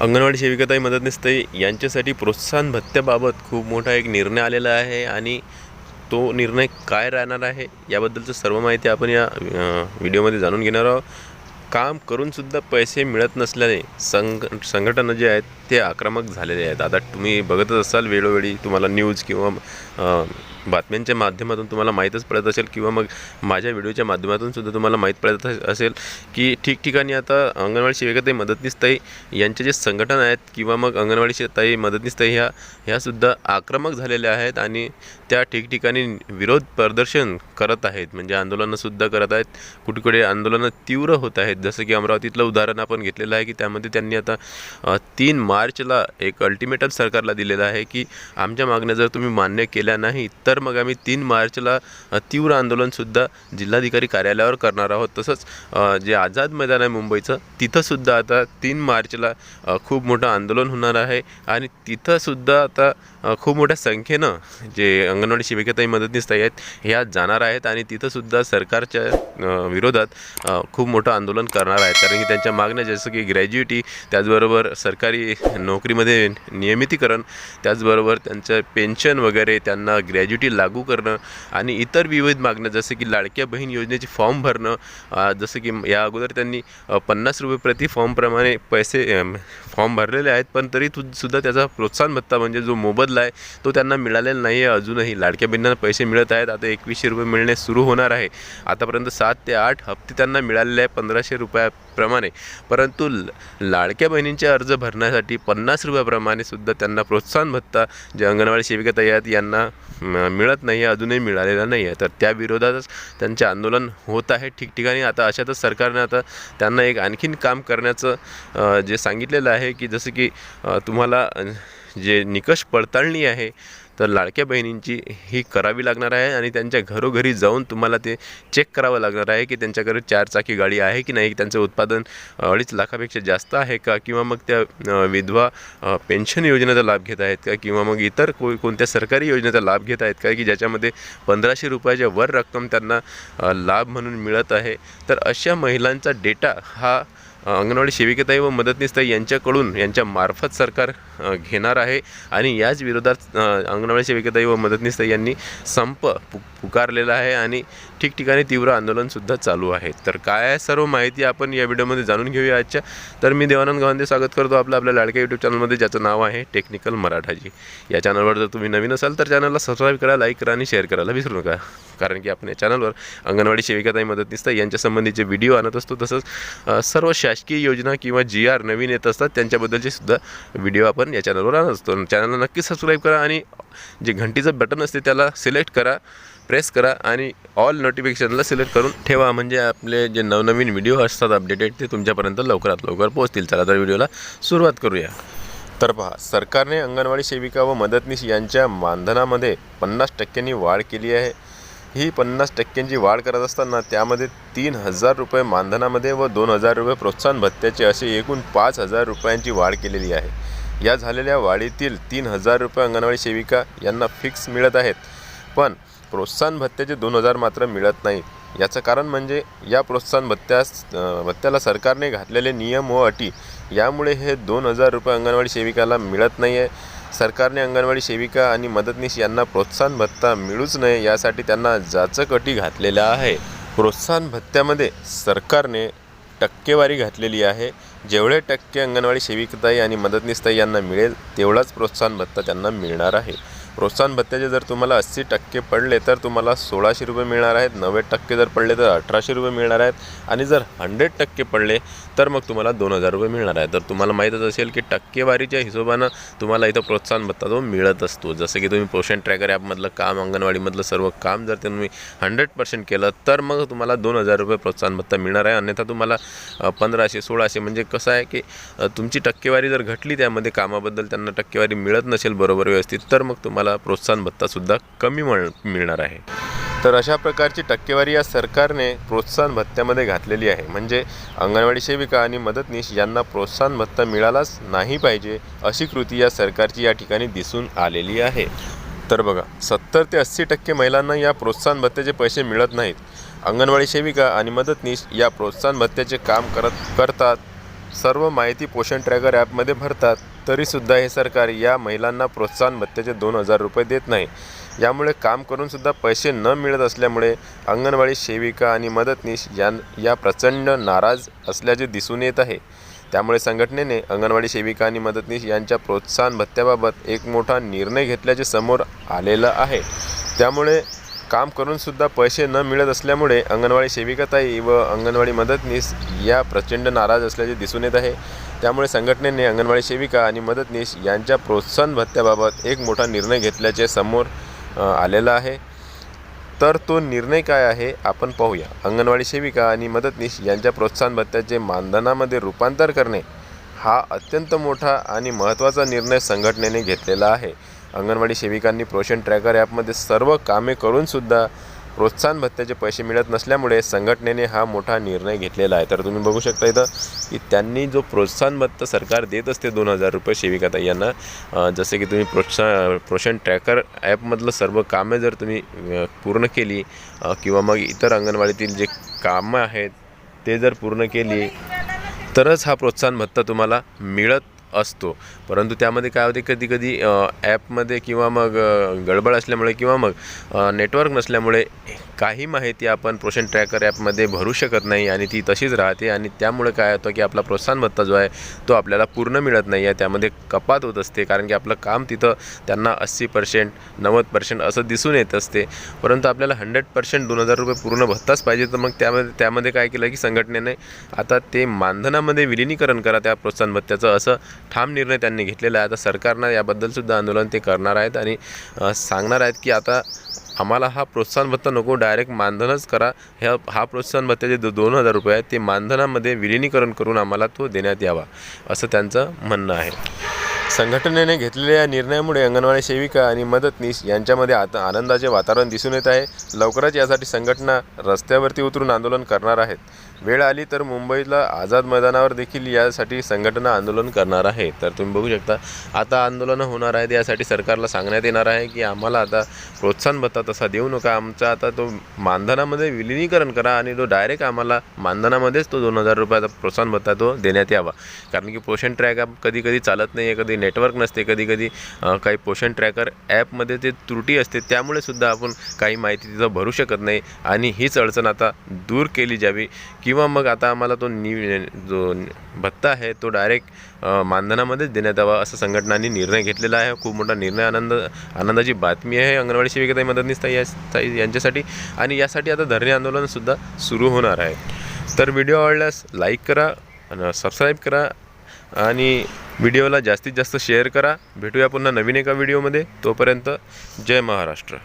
अंगणवाडी सेविकाताई मदतनीसताई यांच्यासाठी प्रोत्साहन भत्त्याबाबत खूप मोठा एक निर्णय आलेला आहे आणि तो निर्णय काय राहणार आहे याबद्दलचं सर्व माहिती आपण या व्हिडिओमध्ये जाणून घेणार आहोत. काम करूनसुद्धा पैसे मिळत नसल्याने संघ संघटनं जे आहेत ते आक्रमक झालेले आहेत. आता तुम्ही बघतच असाल वेळोवेळी तुम्हाला न्यूज किंवा बातम्यांच्या माध्यमातून तुम्हाला माहीतच पडत असेल किंवा मग माझ्या व्हिडिओच्या माध्यमातून सुद्धा तुम्हाला माहीत पडत असेल की ठिकठिकाणी आता अंगणवाडी सेविकाताई मदतनीसताई यांचे जे संघटन आहेत किंवा मग अंगणवाडी शे- ताई मदतनीसताई ह्या ह्यासुद्धा आक्रमक झालेल्या आहेत आणि त्या ठिकठिकाणी विरोध प्रदर्शन करत आहेत. म्हणजे आंदोलनंसुद्धा करत आहेत. कुठे कुठे आंदोलनं तीव्र होत आहेत. जसं की अमरावतीतलं उदाहरण आपण घेतलेलं आहे की त्यामध्ये त्यांनी आता तीन मार्चला एक अल्टिमेटम सरकारला दिलेलं आहे की आमच्या मागण्या जर तुम्ही मान्य केल्या नाही तर तर मग आम्ही तीन मार्चला तीव्र आंदोलनसुद्धा जिल्हाधिकारी कार्यालयावर करणार आहोत. तसंच जे आझाद मैदान आहे मुंबईचं तिथंसुद्धा आता तीन मार्चला खूप मोठं आंदोलन होणार आहे. आणि तिथंसुद्धा आता खूप मोठ्या संख्येनं जे अंगणवाडी सेविकाताई मदतनीस ताई आहेत ह्या जाणार आहेत. आणि तिथंसुद्धा सरकारच्या विरोधात खूप मोठं आंदोलन करणार आहेत. कारण की त्यांच्या मागण्या जसं की ग्रॅज्युएटी त्याचबरोबर सरकारी नोकरीमध्ये नियमितीकरण त्याचबरोबर त्यांचं पेन्शन वगैरे त्यांना ग्रॅज्युटी लागू करणं आणि इतर विविध मागण्या जसं की लाडक्या बहीण योजनेचे फॉर्म भरणं जसं की या अगोदर त्यांनी पन्नास रुपये प्रति फॉर्मप्रमाणे पैसे फॉर्म भरलेले आहेत पण तरी तू सुद्धा त्याचा प्रोत्साहन भत्ता म्हणजे जो मोबदला आहे तो त्यांना मिळालेला नाही आहे अजूनही. लाडक्या बहिणींना पैसे मिळत आहेत आता एकवीसशे रुपये मिळणे सुरू होणार आहे. आतापर्यंत सात ते आठ हप्ते त्यांना मिळालेले आहे पंधराशे प्रमाणे परंतु ल- लाडक्या बहिणींचे अर्ज भरण्यासाठी पन्नास रुपयाप्रमाणे सुद्धा त्यांना प्रोत्साहन भत्ता जे अंगणवाडी सेविका तयार यांना मिळत नाही आहे अजूनही मिळालेला नाही आहे. तर त्या विरोधातच त्यांचे आंदोलन होत आहे ठिकठिकाणी. आता अशातच सरकारने आता त्यांना एक आणखीन काम करण्याचं जे सांगितलेलं आहे की जसं की तुम्हाला जे निकष पडताळणी आहे तर लाडक्या बहिणींची ही करावी लागणार आहे आणि त्यांच्या घरोघरी जाऊन तुम्हाला ते चेक करावं लागणार आहे की त्यांच्याकडे चारचाकी गाडी आहे की नाही त्यांचं उत्पादन अडीच लाखापेक्षा जास्त आहे का? किंवा मग त्या विधवा पेन्शन योजनेचा लाभ घेत आहेत का? किंवा मग इतर को कोणत्या सरकारी योजनेचा लाभ घेत आहेत का? की ज्याच्यामध्ये पंधराशे रुपयाच्या वर रक्कम त्यांना लाभ म्हणून मिळत आहे. तर अशा महिलांचा डेटा हा अंगणवाडी सेविकाताई व मदतनीसताई यांच्याकडून यांच्या मार्फत सरकार घेणार आहे. आणि याच विरोधात अंगणवाडी सेविकाताई व मदतनीसताई यांनी संप पु पुकारलेला आहे आणि ठिकठिकाणी तीव्र आंदोलनसुद्धा चालू आहे. तर काय आहे सर्व माहिती आपण या व्हिडिओमध्ये जाणून घेऊया आजच्या. तर मी देवानंद गव्हांदे स्वागत करतो आपलं आपल्या लाडक्या यूट्यूब चॅनलमध्ये ज्याचं नाव आहे टेक्निकल मराठाजी. या चॅनलवर जर तुम्ही नवीन असाल तर चॅनलला सबस्क्राईब करा लाईक करा आणि शेअर करायला विसरू नका. कारण की आपण या चॅनलवर अंगणवाडी सेविकाताई मदतनीसताई यांच्या संबंधीचे व्हिडिओ आणत असतो. तसंच सर्व शा शासकीय योजना किंवा जी आर नवीन येत असतात त्यांच्याबद्दलचे सुद्धा व्हिडिओ आपण या चॅनलवर आणत असतो. चॅनलला नक्की सबस्क्राईब करा आणि जे घंटीचं बटन असते त्याला सिलेक्ट करा प्रेस करा आणि ऑल नोटिफिकेशनला सिलेक्ट करून ठेवा. म्हणजे आपले जे नवनवीन व्हिडिओ असतात अपडेटेड ते तुमच्यापर्यंत लवकरात लवकर पोहोचतील. चला तर व्हिडिओला सुरुवात करूया. तर पहा सरकारने अंगणवाडी सेविका व मदतनीस यांच्या मानधनामध्ये पन्नास टक्क्यांनी वाढ केली आहे. ही पन्नास टक्क्यांची वाढ करत असताना त्यामध्ये तीन हजार रुपये मानधनामध्ये व दोन हजार रुपये प्रोत्साहन भत्त्याचे असे एकूण पाच हजार रुपयांची वाढ केलेली आहे. या झालेल्या वाढीतील तीन हजार रुपये अंगणवाडी सेविका यांना फिक्स मिळत आहेत. पण प्रोत्साहन भत्त्याचे दोन हजार मात्र मिळत नाही. याचं कारण म्हणजे या प्रोत्साहन भत्त्यास भत्त्याला सरकारने घातलेले नियम व अटी यामुळे हे दोन हजार रुपये अंगणवाडी सेविकाला मिळत नाही आहे सरकारने अंगणवाडी सेविका आणि मदतनीस यांना प्रोत्साहन भत्ता मिळूच नये यासाठी त्यांना जाचक अटी घातलेल्या आहे. प्रोत्साहन भत्त्यामध्ये सरकारने टक्केवारी घातलेली आहे. जेवढे टक्के अंगणवाडी सेविकताई आणि मदतनीसताई यांना मिळेल तेवढाच प्रोत्साहन भत्ता त्यांना मिळणार आहे. प्रोत्साहन भत्त्याचे जर तुम्हाला अस्सी टक्के पडले तर तुम्हाला सोळाशे रुपये मिळणार आहेत नव्वद टक्के जर पडले तर अठराशे रुपये मिळणार आहेत आणि जर हंड्रेड टक्के पडले तर मग तुम्हाला दोन हजार रुपये मिळणार आहे तर तुम्हाला माहीतच असेल की टक्केवारीच्या हिशोबानं तुम्हाला इथं प्रोत्साहन भत्ता तो मिळत असतो. जसं की तुम्ही पोषण ट्रॅकर ॲपमधलं काम अंगणवाडीमधलं सर्व काम जर तुम्ही हंड्रेड पर्सेंट केलं तर मग तुम्हाला दोन हजार रुपये प्रोत्साहन भत्ता मिळणार आहे. अन्यथा तुम्हाला पंधराशे सोळाशे म्हणजे कसं आहे की तुमची टक्केवारी जर घटली त्यामध्ये कामाबद्दल त्यांना टक्केवारी मिळत नसेल बरोबर व्यवस्थित तर मग तुम्हाला प्रोत्साहन भत्तासुद्धा कमी मिळ मिळणार आहे. तर अशा प्रकारची टक्केवारी या सरकारने प्रोत्साहन भत्त्यामध्ये घातलेली आहे. म्हणजे अंगणवाडी सेविका आणि मदतनीस यांना प्रोत्साहन भत्ता मिळालाच नाही पाहिजे अशी कृती या सरकारची या ठिकाणी दिसून आलेली आहे. तर बघा सत्तर ते अस्सी टक्के महिलांना या प्रोत्साहन भत्त्याचे पैसे मिळत नाहीत. अंगणवाडी सेविका आणि मदतनीस या प्रोत्साहन भत्त्याचे काम करत करतात. सर्व माहिती पोषण ट्रॅकर ॲपमध्ये भरतात. तरीसुद्धा हे सरकार या महिलांना प्रोत्साहन भत्त्याचे दोन हजार रुपये देत नाही. यामुळे काम करूनसुद्धा पैसे न मिळत असल्यामुळे अंगणवाडी सेविका आणि मदतनीस यां या प्रचंड नाराज असल्याचे दिसून येत आहे. त्यामुळे संघटनेने अंगणवाडी सेविका आणि मदतनीस यांच्या प्रोत्साहन भत्त्याबाबत एक मोठा निर्णय घेतल्याचे समोर आलेलं आहे. त्यामुळे काम करूनसुद्धा पैसे न मिळत असल्यामुळे अंगणवाडी सेविकाताई व अंगणवाडी मदतनीस या प्रचंड नाराज असल्याचे दिसून येत आहे. त्यामुळे संघटनेने अंगणवाडी सेविका आणि मदतनीस यांच्या प्रोत्साहन भत्त्याबाबत एक मोठा निर्णय घेतल्याचे समोर आलेला आहे. तर तो निर्णय काय आहे आपण पाहूया. अंगणवाडी सेविका आणि मदतनीस यांच्या प्रोत्साहन भत्त्याचे मानधनामध्ये रूपांतर करणे हा अत्यंत मोठा आणि महत्त्वाचा निर्णय संघटनेने घेतलेला आहे. अंगणवाडी सेविकांनी प्रोशन ट्रॅकर ॲपमध्ये सर्व कामे करूनसुद्धा प्रोत्साहन भत्त्याचे पैसे मिळत नसल्यामुळे संघटनेने हा मोठा निर्णय घेतलेला आहे. तर तुम्ही बघू शकता इथं की त्यांनी जो प्रोत्साहन भत्ता सरकार देत असते दोन हजार रुपये सेविकाताई यांना जसे की तुम्ही प्रोत्साहन प्रोशन ट्रॅकर ॲपमधलं सर्व कामे जर तुम्ही पूर्ण केली किंवा मग इतर अंगणवाडीतील जे कामं आहेत ते जर पूर्ण केली तरच हा प्रोत्साहन भत्ता तुम्हाला मिळत असतो. परंतु त्यामध्ये काय होते कधी कधी ॲपमध्ये किंवा मग गडबड असल्यामुळे किंवा मग नेटवर्क नसल्यामुळे काही माहिती आपण पोषण ट्रॅकर ॲपमध्ये भरू शकत नाही आणि ती तशीच राहते आणि त्यामुळे काय होतं की आपला प्रोत्साहन भत्ता जो आहे तो आपल्याला पूर्ण मिळत नाही. आहे त्यामध्ये कपात होत असते कारण की आपलं काम तिथं त्यांना अस्सी पर्सेंट नव्वद पर्सेंट असं दिसून येत असते. परंतु आपल्याला हंड्रेड पर्सेंट दोन हजार रुपये पूर्ण भत्ताच पाहिजे. तर मग त्यामध्ये त्यामध्ये काय केलं की संघटनेने आता ते मानधनामध्ये विलिनीकरण करा त्या प्रोत्साहन भत्त्याचं असं ठाम निर्णय त्यांनी घेतलेला आहे. आता सरकारनं याबद्दलसुद्धा आंदोलन ते करणार आहेत आणि सांगणार आहेत की आता आम्हाला हा प्रोत्साहन भत्ता नको डायरेक्ट मानधनच करा. ह्या हा प्रोत्साहन भत्त्याचे जो दोन हजार रुपये आहेत ते मानधनामध्ये विलिनीकरण करून आम्हाला तो देण्यात यावा असं त्यांचं म्हणणं आहे. संघटनेने घेतलेल्या या निर्णयामुळे अंगणवाडी सेविका आणि मदतनीस यांच्यामध्ये आता आनंदाचे वातावरण दिसून येत आहे. लवकरच यासाठी संघटना रस्त्यावरती उतरून आंदोलन करणार आहेत. वेळ आली तर मुंबईला आझाद मैदानावर देखील यासाठी संघटना आंदोलन करणार आहे. तर तुम्ही बघू शकता आता आंदोलनं होणार आहेत. यासाठी सरकारला सांगण्यात येणार आहे की आम्हाला आता प्रोत्साहन भत्ता तसा देऊ नका. आमचा आता तो मानधनामध्ये विलिनीकरण करा आणि तो डायरेक्ट आम्हाला मानधनामध्येच तो दोन हजार रुपयाचा प्रोत्साहन भत्ता तो देण्यात यावा. कारण की पोषण ट्रॅक ॲप कधी कधी चालत नाही आहे कधी नेटवर्क नसते कधी कधी काही पोषण ट्रॅकर ॲपमध्ये ते त्रुटी असते. त्यामुळे सुद्धा आपण काही माहिती तिथं भरू शकत नाही आणि हीच अडचण आता दूर केली जावी किंवा मग आता आम्हाला तो नि जो भत्ता आहे तो डायरेक्ट मानधनामध्येच देण्यात यावा असं संघटनांनी निर्णय घेतलेला आहे. खूप मोठा निर्णय आनंद आनंदाची बातमी आहे. अंगणवाडी सेविकाताई मदतनीस ताई या- ताई यांच्यासाठी आणि यासाठी आता धरणे आंदोलनसुद्धा सुरू होणार आहे. तर व्हिडिओ आवडल्यास लाईक करा आणि सबस्क्राईब करा आणि व्हिडिओला जास्तीत जास्त शेअर करा. भेटूया पुन्हा नवीन एका व्हिडिओमध्ये. तोपर्यंत जय महाराष्ट्र.